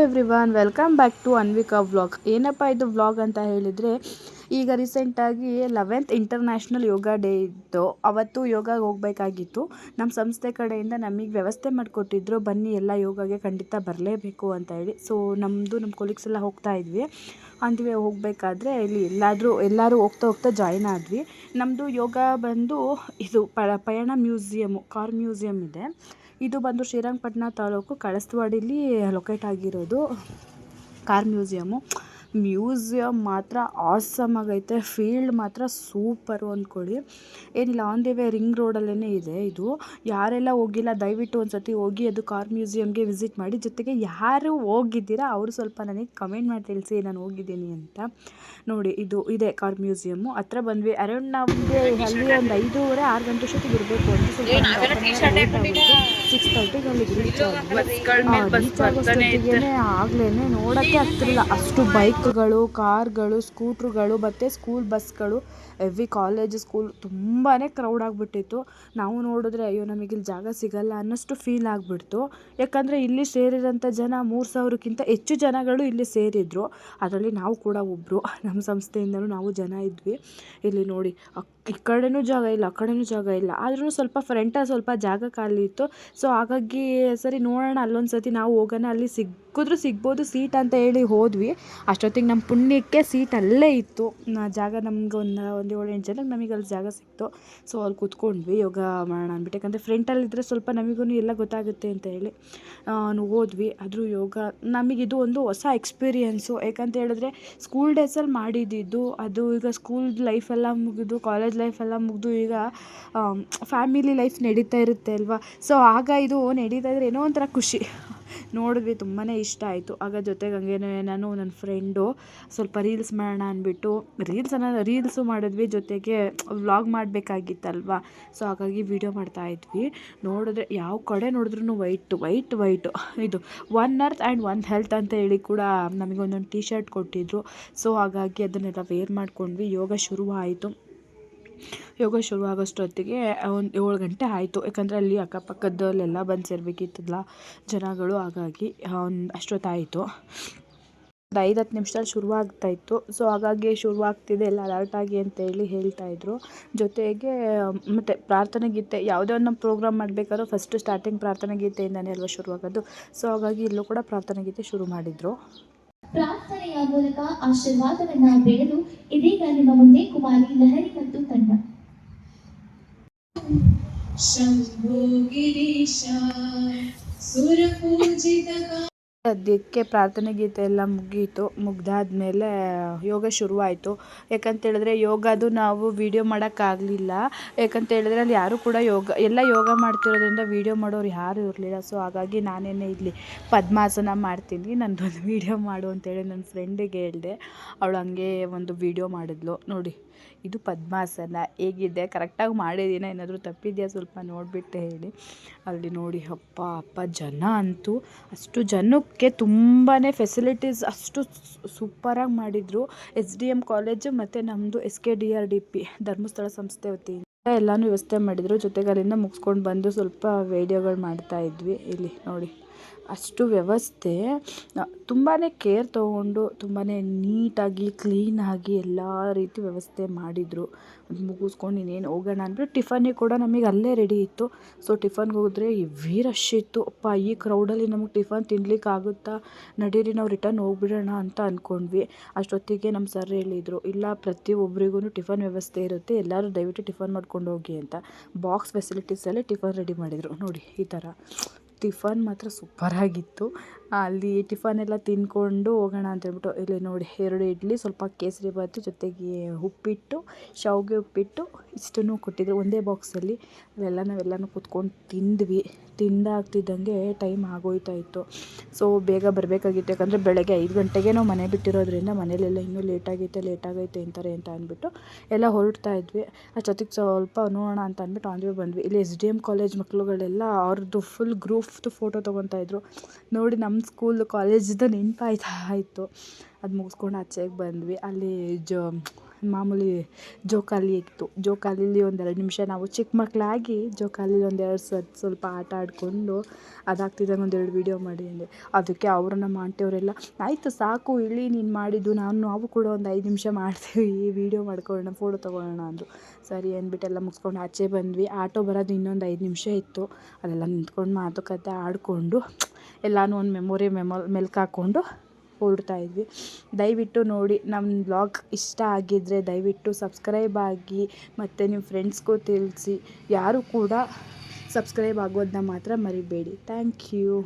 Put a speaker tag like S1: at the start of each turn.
S1: Everyone welcome back to Anvika vlog ಏನಪ್ಪ ಇದು vlog ಅಂತ ಹೇಳಿದರೆ ಈಗ ರೀಸೆಂಟಾಗಿ ಲೆವೆಂತ್ ಇಂಟರ್ನ್ಯಾಷನಲ್ ಯೋಗ ಡೇ ಇತ್ತು. ಅವತ್ತು ಯೋಗ ಹೋಗಬೇಕಾಗಿತ್ತು. ನಮ್ಮ ಸಂಸ್ಥೆ ಕಡೆಯಿಂದ ನಮಗೆ ವ್ಯವಸ್ಥೆ ಮಾಡಿಕೊಟ್ಟಿದ್ರು, ಬನ್ನಿ ಎಲ್ಲ ಯೋಗಗೆ ಖಂಡಿತ ಬರಲೇಬೇಕು ಅಂತ ಹೇಳಿ. ಸೊ ನಮ್ಮದು ನಮ್ಮ ಕೊಲೀಗ್ಸ್ ಎಲ್ಲ ಹೋಗ್ತಾ ಇದ್ವಿ. ಅಂದ್ವಿ, ಹೋಗಬೇಕಾದ್ರೆ ಇಲ್ಲಿ ಎಲ್ಲಾದರೂ, ಎಲ್ಲರೂ ಹೋಗ್ತಾ ಹೋಗ್ತಾ ಜಾಯ್ನ್ ಆದ್ವಿ. ನಮ್ಮದು ಯೋಗ ಬಂದು ಇದು ಪಯಣ ಮ್ಯೂಸಿಯಮ್ಮು ಕಾರ್ ಮ್ಯೂಸಿಯಮ್ ಇದೆ. ಇದು ಬಂದು ಶ್ರೀರಂಗಪಟ್ಟಣ ತಾಲೂಕು ಕಳಸ್ತವಾಡಿಲಿ ಲೊಕೇಟ್ ಆಗಿರೋದು ಕಾರ್ ಮ್ಯೂಸಿಯಮ್ಮು ಮ್ಯೂಸಿಯಮ್ ಮಾತ್ರ ಆಸಮ್ ಆಗೈತೆ. ಫೀಲ್ಡ್ ಮಾತ್ರ ಸೂಪರು ಅಂದ್ಕೊಳ್ಳಿ. ಏನಿಲ್ಲ ಆನ್ ದಿ ವೇ ರಿಂಗ್ ರೋಡಲ್ಲೇ ಇದೆ ಇದು. ಯಾರೆಲ್ಲ ಹೋಗಿಲ್ಲ ದಯವಿಟ್ಟು ಒಂದು ಸತಿ ಹೋಗಿ ಅದು ಕಾರ್ ಮ್ಯೂಸಿಯಮ್ಗೆ ವಿಸಿಟ್ ಮಾಡಿ. ಜೊತೆಗೆ ಯಾರು ಹೋಗಿದ್ದೀರಾ ಅವರು ಸ್ವಲ್ಪ ನನಗೆ ಕಮೆಂಟ್ ಮಾಡಿ ತಿಳಿಸಿ ನಾನು ಹೋಗಿದ್ದೀನಿ ಅಂತ. ನೋಡಿ ಇದು ಇದೆ ಕಾರ್ ಮ್ಯೂಸಿಯಮ್ಮು ಹತ್ರ ಬಂದ್ವಿ. ಅರೌಂಡ್ ನಮಗೆ ಅಲ್ಲಿ ಒಂದು ಐದೂವರೆ ಆರು ಗಂಟೆ ಅಷ್ಟೊತ್ತಿಗೆ ಇರಬೇಕು ಅಂತ ಸಿಕ್ಸ್ ತರ್ಟಿಗೆ ಅಲ್ಲಿ ರೀಚ್ ಆದ್ವಿ. ರೀಚ್ ಆಗೋಷ್ಟೊತ್ತಿಗೆ ಆಗ್ಲೇ ನೋಡೋಕ್ಕೆ ಹತ್ತಿರಲ್ಲ ಅಷ್ಟು ಬೈಕ್ಗಳು, ಕಾರ್ಗಳು, ಸ್ಕೂಟ್ರುಗಳು, ಮತ್ತು ಸ್ಕೂಲ್ ಬಸ್ಗಳು ಎವ್ರಿ ಕಾಲೇಜ್ ಸ್ಕೂಲ್ ತುಂಬಾ ಕ್ರೌಡ್ ಆಗಿಬಿಟ್ಟಿತ್ತು. ನಾವು ನೋಡಿದ್ರೆ ಅಯ್ಯೋ, ನಮಗೆ ಇಲ್ಲಿ ಜಾಗ ಸಿಗಲ್ಲ ಅನ್ನೋಷ್ಟು ಫೀಲ್ ಆಗಿಬಿಡ್ತು. ಯಾಕಂದರೆ ಇಲ್ಲಿ ಸೇರಿರೋಂಥ ಜನ ಮೂರು ಸಾವಿರಕ್ಕಿಂತ ಹೆಚ್ಚು ಜನಗಳು ಇಲ್ಲಿ ಸೇರಿದ್ರು. ಅದರಲ್ಲಿ ನಾವು ಕೂಡ ಒಬ್ಬರು ನಮ್ಮ ಸಂಸ್ಥೆಯಿಂದಲೂ ನಾವು ಜನ ಇದ್ವಿ. ಇಲ್ಲಿ ನೋಡಿ ಈ ಕಡೆಯೂ ಜಾಗ ಇಲ್ಲ, ಆ ಕಡೆಯೂ ಜಾಗ ಇಲ್ಲ. ಆದ್ರೂ ಸ್ವಲ್ಪ ಫ್ರೆಂಟ ಸ್ವಲ್ಪ ಜಾಗ ಖಾಲಿ ಇತ್ತು. ಸೊ ಹಾಗಾಗಿ ಸರಿ ನೋಡೋಣ ಅಲ್ಲೊಂದು ಸತಿ ನಾವು ಹೋಗೋಣ, ಅಲ್ಲಿ ಸಿಕ್ಕಿದ್ರೂ ಸಿಗ್ಬೋದು, ಸೀಟ್ ಅಂತ ಹೇಳಿ ಹೋದ್ವಿ. ಅಷ್ಟೊತ್ತಿಗೆ ನಮ್ಮ ಪುಣ್ಯಕ್ಕೆ ಸೀಟ್ ಅಲ್ಲೇ ಇತ್ತು. ಜಾಗ ನಮ್ಗೆ ಒಂದು ಒಂದು ಏಳು, ಎಂಟು ಜನಕ್ಕೆ ನಮಗೆ ಅಲ್ಲಿ ಜಾಗ ಸಿಕ್ತು. ಸೊ ಅಲ್ಲಿ ಕೂತ್ಕೊಂಡ್ವಿ, ಯೋಗ ಮಾಡೋಣ ಅಂದ್ಬಿಟ್ಟು. ಯಾಕಂದರೆ ಫ್ರಂಟಲ್ಲಿದ್ದರೆ ಸ್ವಲ್ಪ ನಮಗೂ ಎಲ್ಲ ಗೊತ್ತಾಗುತ್ತೆ ಅಂತ ಹೇಳಿ ಹೋದ್ವಿ. ಆದರೂ ಯೋಗ ನಮಗಿದು ಒಂದು ಹೊಸ ಎಕ್ಸ್ಪೀರಿಯೆನ್ಸು ಯಾಕಂತ ಹೇಳಿದ್ರೆ ಸ್ಕೂಲ್ ಡೇಸಲ್ಲಿ ಮಾಡಿದ್ದಿದ್ದು, ಅದು ಈಗ ಸ್ಕೂಲ್ ಲೈಫೆಲ್ಲ ಮುಗಿದು ಕಾಲೇಜ್ ಲೈಫೆಲ್ಲ ಮುಗಿದು ಈಗ ಫ್ಯಾಮಿಲಿ ಲೈಫ್ ನಡೀತಾ ಇರುತ್ತೆ ಅಲ್ವಾ? ಸೊ ಆಗ ಇದು ನಡೀತಾ ಇದ್ರೆ ಏನೋ ಒಂಥರ ಖುಷಿ. ನೋಡಿದ್ವಿ ತುಂಬಾ ಇಷ್ಟ ಆಯಿತು. ಆಗ ಜೊತೆಗೆ ಹಂಗೇನೆ ನಾನು ನನ್ನ ಫ್ರೆಂಡು ಸ್ವಲ್ಪ ರೀಲ್ಸ್ ಮಾಡೋಣ ಅಂದ್ಬಿಟ್ಟು ರೀಲ್ಸ್ ಅನ್ನೋ ರೀಲ್ಸು ಮಾಡಿದ್ವಿ, ಜೊತೆಗೆ ವ್ಲಾಗ್ ಮಾಡಬೇಕಾಗಿತ್ತಲ್ವ? ಸೊ ಹಾಗಾಗಿ ವೀಡಿಯೋ ಮಾಡ್ತಾಯಿದ್ವಿ ನೋಡಿದ್ರೆ ಯಾವ ಕಡೆ ನೋಡಿದ್ರೂ ವೈಟ್ ವೈಟ್ ವೈಟು ಇದು one earth and one health ಅಂತ ಹೇಳಿ ಕೂಡ ನಮಗೆ ಒಂದೊಂದು ಟೀ ಶರ್ಟ್ ಕೊಟ್ಟಿದ್ದರು ಸೊ ಹಾಗಾಗಿ ಅದನ್ನೆಲ್ಲ ವೇರ್ ಮಾಡ್ಕೊಂಡ್ವಿ. ಯೋಗ ಶುರುವಾಯಿತು. ಯೋಗ ಶುರುವಾಗೋಷ್ಟೊತ್ತಿಗೆ, ಒಂದು ಏಳು ಗಂಟೆ ಆಯಿತು. ಯಾಕಂದರೆ ಅಲ್ಲಿ ಅಕ್ಕಪಕ್ಕದಲ್ಲೆಲ್ಲ ಬಂದು ಸೇರಬೇಕಿತ್ತಲ್ಲ ಜನಗಳು, ಹಾಗಾಗಿ ಒಂದು ಅಷ್ಟೊತ್ತಾಯಿತು. ಒಂದು ಐದು ಹತ್ತು ನಿಮಿಷದಲ್ಲಿ ಶುರುವಾಗ್ತಾಯಿತ್ತು. ಸೊ ಹಾಗಾಗಿ ಶುರುವಾಗ್ತಿದೆ, ಎಲ್ಲ ಅಲರ್ಟಾಗಿ ಅಂತೇಳಿ ಹೇಳ್ತಾಯಿದ್ರು. ಜೊತೆಗೆ, ಮತ್ತು ಪ್ರಾರ್ಥನೆ ಗೀತೆ, ಯಾವುದೇ ಒಂದು ಪ್ರೋಗ್ರಾಮ್ ಮಾಡಬೇಕಾದ್ರೂ ಫಸ್ಟ್ ಸ್ಟಾರ್ಟಿಂಗ್ ಪ್ರಾರ್ಥನೆ ಗೀತೆಯಿಂದನೇ ಅಲ್ವಾ ಶುರುವಾಗೋದು. ಸೊ ಹಾಗಾಗಿ ಇಲ್ಲೂ ಕೂಡ ಪ್ರಾರ್ಥನೆ ಗೀತೆ ಶುರು ಮಾಡಿದರು.
S2: ಘೋಷಣೆಯ ಮೂಲಕ ಆಶೀರ್ವಾದವನ್ನ ಬೇಡಲು ಇದೀಗ ನಿಮ್ಮ ಮುಂದೆ ಕುಮಾರಿ ಲಹರಿ ಮತ್ತು ತಂಡ
S3: ಶಂಭೋ ಗಿರೀಶ ಸುರಪೂಜಿತ
S1: ಸದ್ಯಕ್ಕೆ ಪ್ರಾರ್ಥನೆ ಗೀತೆ ಎಲ್ಲ ಮುಗೀತು ಮುಗ್ದಾದ್ಮೇಲೆ ಯೋಗ ಶುರುವಾಯಿತು. ಯಾಕಂತೇಳಿದ್ರೆ ಯೋಗದು ನಾವು ವೀಡಿಯೋ ಮಾಡೋಕ್ಕಾಗಲಿಲ್ಲ. ಯಾಕಂತೇಳಿದ್ರೆ ಅಲ್ಲಿ ಯಾರೂ ಕೂಡ ಯೋಗ, ಎಲ್ಲ ಯೋಗ ಮಾಡ್ತಿರೋದ್ರಿಂದ ವೀಡಿಯೋ ಮಾಡೋರು ಯಾರೂ ಇರಲಿಲ್ಲ. ಸೊ ಹಾಗಾಗಿ ನಾನೇನೆ ಇಲ್ಲಿ ಪದ್ಮಾಸನ ಮಾಡ್ತೀನಿ. ನನ್ನದೊಂದು ವೀಡಿಯೋ ಮಾಡು ಅಂತೇಳಿ ನನ್ನ ಫ್ರೆಂಡಿಗೆ ಹೇಳಿದೆ. ಅವಳು ಹಂಗೆ ಒಂದು ವೀಡಿಯೋ ಮಾಡಿದ್ಲು. ನೋಡಿ. ಇದು ಪದ್ಮಾಸನ. ಹೇಗಿದೆ? ಕರೆಕ್ಟಾಗಿ ಮಾಡಿದ್ದೀನ ಏನಾದರೂ ತಪ್ಪಿದೆಯಾ? ಸ್ವಲ್ಪ ನೋಡಿಬಿಟ್ಟು ಹೇಳಿ. ಅಲ್ಲಿ ನೋಡಿ, ಅಪ್ಪ ಅಪ್ಪ, ಜನ ಅಂತೂ ಅಷ್ಟು ಜನಕ್ಕೆ ತುಂಬಾ ಫೆಸಿಲಿಟೀಸ್ ಅಷ್ಟು ಸೂಪರಾಗಿ ಮಾಡಿದರು. ಎಸ್ ಡಿ ಎಂ ಕಾಲೇಜು ಮತ್ತು ನಮ್ಮದು S K D R D P, Dharmasthala ಸಂಸ್ಥೆ ವತಿಯಿಂದ. ಎಲ್ಲನೂ ವ್ಯವಸ್ಥೆ ಮಾಡಿದರು. ಜೊತೆಗೆ ಮುಗಿಸ್ಕೊಂಡು ಬಂದು ಸ್ವಲ್ಪ ವೀಡಿಯೋಗಳು ಮಾಡ್ತಾಯಿದ್ವಿ ಇಲ್ಲಿ ನೋಡಿ. ಅಷ್ಟು ವ್ಯವಸ್ಥೆ. ತುಂಬಾ ಕೇರ್ ತೊಗೊಂಡು ತುಂಬಾ ನೀಟಾಗಿ ಕ್ಲೀನಾಗಿ ಎಲ್ಲ ರೀತಿ ವ್ಯವಸ್ಥೆ ಮಾಡಿದರು. ಮುಗಿಸ್ಕೊಂಡು ಇನ್ನೇನು ಹೋಗೋಣ ಅಂದ್ಬಿಟ್ಟು ಟಿಫನಿಗೆ ಕೂಡ ನಮಗೆ ಅಲ್ಲೇ ರೆಡಿ ಇತ್ತು. ಸೊ ಟಿಫನ್ಗೆ ಹೋದರೆ ಈ ರಶ್ ಇತ್ತು. ಅಪ್ಪ, ಈ ಕ್ರೌಡಲ್ಲಿ ನಮಗೆ ಟಿಫನ್ ತಿನ್ಲಿಕ್ಕೆ ಆಗುತ್ತಾ? ನಡೀರಿ, ನಾವು ರಿಟರ್ನ್ ಹೋಗ್ಬಿಡೋಣ ಅಂತ ಅಂದ್ಕೊಂಡ್ವಿ ಅಷ್ಟೊತ್ತಿಗೆ ನಮ್ಮ ಸರ್ ಹೇಳಿದರು, ಇಲ್ಲ ಪ್ರತಿಯೊಬ್ಬರಿಗೂ ಟಿಫನ್ ವ್ಯವಸ್ಥೆ ಇರುತ್ತೆ. ಎಲ್ಲರೂ ದಯವಿಟ್ಟು ಟಿಫನ್ ಮಾಡ್ಕೊಂಡು ಹೋಗಿ ಅಂತ. ಬಾಕ್ಸ್ ಫೆಸಿಲಿಟೀಸಲ್ಲೇ ಟಿಫನ್ ರೆಡಿ ಮಾಡಿದರು. ನೋಡಿ, ಈ ಥರ ಟಿಫನ್ ಮಾತ್ರ ಸೂಪರಾಗಿತ್ತು. ಅಲ್ಲಿ ಟಿಫನ್ ಎಲ್ಲ ತಿಂದ್ಕೊಂಡು ಹೋಗೋಣ ಅಂತೇಳ್ಬಿಟ್ಟು ಇಲ್ಲಿ ನೋಡಿ ಎರಡು ಇಡ್ಲಿ, ಸ್ವಲ್ಪ ಕೇಸರಿ ಕೇಸರಿಬಾತು ಜೊತೆಗೆ ಉಪ್ಪಿಟ್ಟು, ಶಾವಿಗೆ ಉಪ್ಪಿಟ್ಟು, ಇಷ್ಟನ್ನು ಕೊಟ್ಟಿದ್ರು. ಒಂದೇ ಬಾಕ್ಸಲ್ಲಿ ಅಲ್ಲೆಲ್ಲ ನಾವೆಲ್ಲನೂ ಕೂತ್ಕೊಂಡು ತಿಂದ್ವಿ. ತಿಂದಾಗ್ತಿದ್ದಂಗೆ ಟೈಮ್ ಆಗೋಯ್ತಾ ಇತ್ತು ಸೊ ಬೇಗ ಬರಬೇಕಾಗಿತ್ತು. ಯಾಕಂದರೆ ಬೆಳಗ್ಗೆ ಐದು ಗಂಟೆಗೆ ನಾವು ಮನೆ ಬಿಟ್ಟಿರೋದ್ರಿಂದ ಮನೇಲೆಲ್ಲ ಇನ್ನೂ ಲೇಟಾಗೈತೆ ಲೇಟಾಗೈತೆ ಅಂತಾರೆ ಅಂತ ಅಂದ್ಬಿಟ್ಟು ಎಲ್ಲ ಹೊರಡ್ತಾ ಇದ್ವಿ. ಅಷ್ಟೊತ್ತಿಗೆ ಸ್ವಲ್ಪ ನೋಡೋಣ ಅಂತ ಅಂದ್ಬಿಟ್ಟು ಆನ್ ಬಂದ್ವಿ. ಇಲ್ಲಿ ಎಸ್ ಡಿ ಎಂ ಕಾಲೇಜ್ ಮಕ್ಕಳುಗಳೆಲ್ಲ ಅವ್ರದ್ದು ಫುಲ್ ಗ್ರೂಫ್ದು ಫೋಟೋ ತೊಗೊತಾ ಇದ್ರು. ನೋಡಿ ನಮ್ಮ ಸ್ಕೂಲ್ ಕಾಲೇಜ್ದು ನೆನಪಾಯ್ತಾ ಇತ್ತು. ಅದು ಮುಗಿಸ್ಕೊಂಡು ಆಚೆಗೆ ಬಂದ್ವಿ. ಅಲ್ಲಿ ಜೋ, ಮಾಮೂಲಿ ಜೋಕಾಲಿ ಇತ್ತು. ಜೋಕಾಲಿಲಿ ಒಂದೆರಡು ನಿಮಿಷ ನಾವು ಚಿಕ್ಕ ಮಕ್ಕಳಾಗಿ ಜೋಕಾಲಿಲಿ ಒಂದೆರಡು ಸತ್ ಸ್ವಲ್ಪ ಆಟ ಆಡಿಕೊಂಡು ಅದಾಗ್ತಿದ್ದಂಗೆ ಒಂದೆರಡು ವೀಡಿಯೋ ಮಾಡಿ ಅಂದೆ. ಅದಕ್ಕೆ ಅವರು ನಮ್ಮ ಆಂಟಿಯವರೆಲ್ಲ ಆಯಿತು ಸಾಕು, ಇಳಿ, ನೀನು ಮಾಡಿದ್ದು, ನಾನು ನಾವು ಕೂಡ ಒಂದು ಐದು ನಿಮಿಷ ಮಾಡ್ತೀವಿ ವೀಡಿಯೋ ಮಾಡ್ಕೊಳ್ಳೋಣ ಫೋಟೋ ತೊಗೊಳ್ಳೋಣ ಅಂದರು. ಸರಿ ಅಂದ್ಬಿಟ್ಟು ಎಲ್ಲ ಮುಗಿಸ್ಕೊಂಡು ಆಚೆ ಬಂದ್ವಿ. ಆಟೋ ಬರೋದು ಇನ್ನೊಂದು ಐದು ನಿಮಿಷ ಇತ್ತು. ಅದೆಲ್ಲ ನಿಂತ್ಕೊಂಡು ಮಾತುಕತೆ ಆಡಿಕೊಂಡು ಎಲ್ಲನೂ ಒಂದು ಮೆಮೊರಿ ಮೆಮೊ, ಮೆಲ್ಕು ಹಾಕ್ಕೊಂಡು ಹೊರಡ್ತಾ ಇದ್ವಿ. ದಯವಿಟ್ಟು ನೋಡಿ ನಮ್ಮ ಬ್ಲಾಗ್ ಇಷ್ಟ ಆಗಿದ್ದರೆ ದಯವಿಟ್ಟು ಸಬ್ಸ್ಕ್ರೈಬ್ ಆಗಿ, ಮತ್ತು ನಿಮ್ಮ ಫ್ರೆಂಡ್ಸ್ಗೂ ತಿಳಿಸಿ. ಯಾರು ಕೂಡ ಸಬ್ಸ್ಕ್ರೈಬ್ ಆಗೋದನ್ನ ಮಾತ್ರ ಮರಿಬೇಡಿ. Thank you